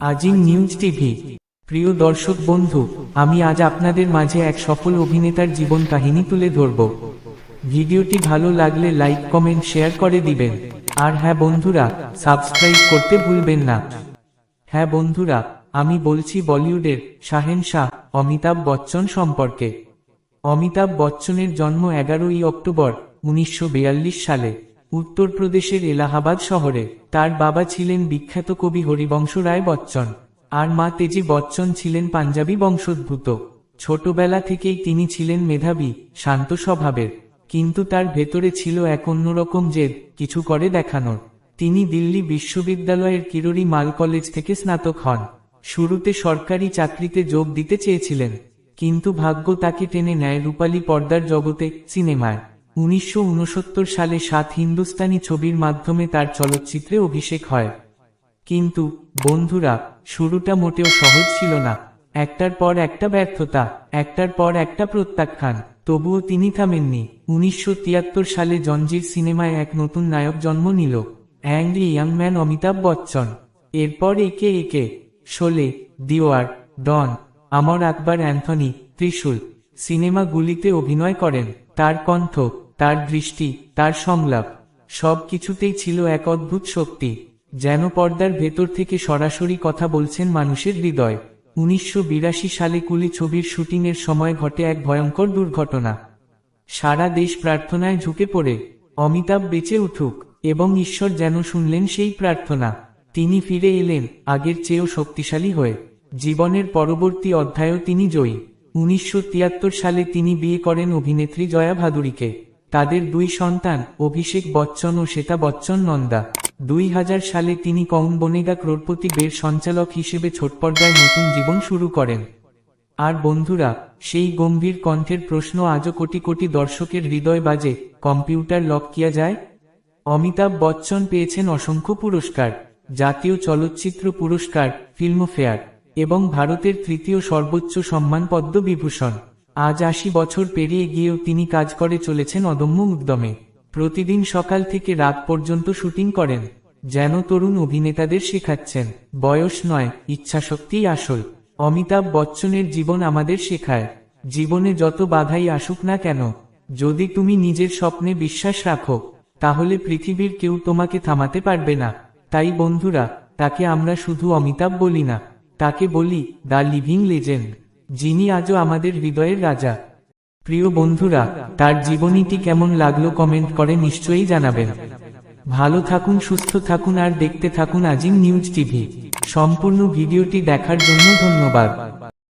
আজিম news TV. প্রিয় দর্শক বন্ধু, আমি আজ আপনাদের মাঝে এক সফল অভিনেতার জীবন কাহিনী তুলে ধরব। ভিডিওটি ভালো লাগলে লাইক, কমেন্ট, শেয়ার করে দিবেন। আর হ্যাঁ বন্ধুরা, সাবস্ক্রাইব করতে ভুলবেন না। হ্যাঁ বন্ধুরা, আমি বলছি বলিউডের শাহেন শাহ, অমিতাভ বচ্চন সম্পর্কে। অমিতাভ বচ্চনের জন্ম এগারোই অক্টোবর, উনিশশো বিয়াল্লিশ সালে। উত্তরপ্রদেশের এলাহাবাদ শহরে তার বাবা ছিলেন বিখ্যাত কবি হরিবংশ রায় বচ্চন, আর মা তেজি বচ্চন ছিলেন পাঞ্জাবি বংশোদ্ভূত। ছোটবেলা থেকেই তিনি ছিলেন মেধাবী, শান্ত স্বভাবের, কিন্তু তার ভেতরে ছিল এক অন্যরকম জেদ, কিছু করে দেখানোর। তিনি দিল্লি বিশ্ববিদ্যালয়ের কিরোরি মাল কলেজ থেকে স্নাতক হন। শুরুতে সরকারি চাকরিতে যোগ দিতে চেয়েছিলেন, কিন্তু ভাগ্য তাকে টেনে নেয় রূপালী পর্দার জগতে, সিনেমায়। উনিশশো উনসত্তর সালে সাত হিন্দুস্তানি ছবির মাধ্যমে তার চলচ্চিত্রে অভিষেক হয়। কিন্তু, বন্ধুরা, শুরুটা মোটেও সহজ ছিল না। একটার পর একটা ব্যর্থতা, একটার পর একটা প্রত্যাখ্যান, তবুও তিনি থামেননি। উনিশশো তিয়াত্তর সালে জঞ্জির সিনেমায় এক নতুন নায়ক জন্ম নিল angry young man Amitabh Bachchan. এরপর একে একে, শোলে, দিওয়ার, ডন, আমর আকবর, অ্যান্থনি, ত্রিশুল, সিনেমাগুলিতে অভিনয় করেন। তার কণ্ঠ তার দৃষ্টি, তার সংলাপ সব কিছুতেই ছিল এক অদ্ভুত শক্তি, যেন পর্দার ভেতর থেকে সরাসরি কথা বলছেন মানুষের হৃদয়। উনিশশো বিরাশি সালে কুলি ছবির শুটিংয়ের সময় ঘটে এক ভয়ঙ্কর দুর্ঘটনা। সারা দেশ প্রার্থনায় ঝুঁকে পড়ে, অমিতাভ বেঁচে উঠুক, এবং ঈশ্বর যেন শুনলেন সেই প্রার্থনা। তিনি ফিরে এলেন, আগের চেয়েও শক্তিশালী হয়ে। জীবনের পরবর্তী অধ্যায়ও তিনি জয়ী। উনিশশো তিয়াত্তর সালে তিনি বিয়ে করেন অভিনেত্রী জয়া ভাদুরীকে। তাদের দুই সন্তান, অভিষেক বচ্চন ও শ্বেতা বচ্চন নন্দা। দুই হাজার সালে তিনি কৌন বনেগা ক্রোড়পতি বের সঞ্চালক হিসেবে ছোটপর্দায় নতুন জীবন শুরু করেন। আর বন্ধুরা, সেই গম্ভীর কণ্ঠের প্রশ্ন আজও কোটি কোটি দর্শকের হৃদয় বাজে, কম্পিউটার লক কিয়া যায়? অমিতাভ বচ্চন পেয়েছেন অসংখ্য পুরস্কার, জাতীয় চলচ্চিত্র পুরস্কার, ফিল্মফেয়ার এবং ভারতের তৃতীয় সর্বোচ্চ সম্মান পদ্মবিভূষণ আজ আশি বছর পেরিয়ে গিয়েও তিনি কাজ করে চলেছেন অদম্য উদ্যমে। প্রতিদিন সকাল থেকে রাত পর্যন্ত শুটিং করেন, যেন তরুণ অভিনেতাদের শেখাচ্ছেন। বয়স নয় ইচ্ছাশক্তিই আসল। অমিতাভ বচ্চনের জীবন আমাদের শেখায়। জীবনে যত বাধাই আসুক না কেন, যদি তুমি নিজের স্বপ্নে বিশ্বাস রাখো, তাহলে পৃথিবীর কেউ তোমাকে থামাতে পারবে না। তাই বন্ধুরা, তাকে আমরা শুধু অমিতাভ বলি না, তাকে বলি দ্য লিভিং লেজেন্ড। যিনি আজও আমাদের হৃদয়ের রাজা। প্রিয় বন্ধুরা, তার জীবনীটি কেমন লাগল কমেন্ট করে নিশ্চয়ই জানাবেন। ভালো থাকুন, সুস্থ থাকুন আর দেখতে থাকুন আজিম নিউজ টিভি। সম্পূর্ণ ভিডিওটি দেখার জন্য ধন্যবাদ।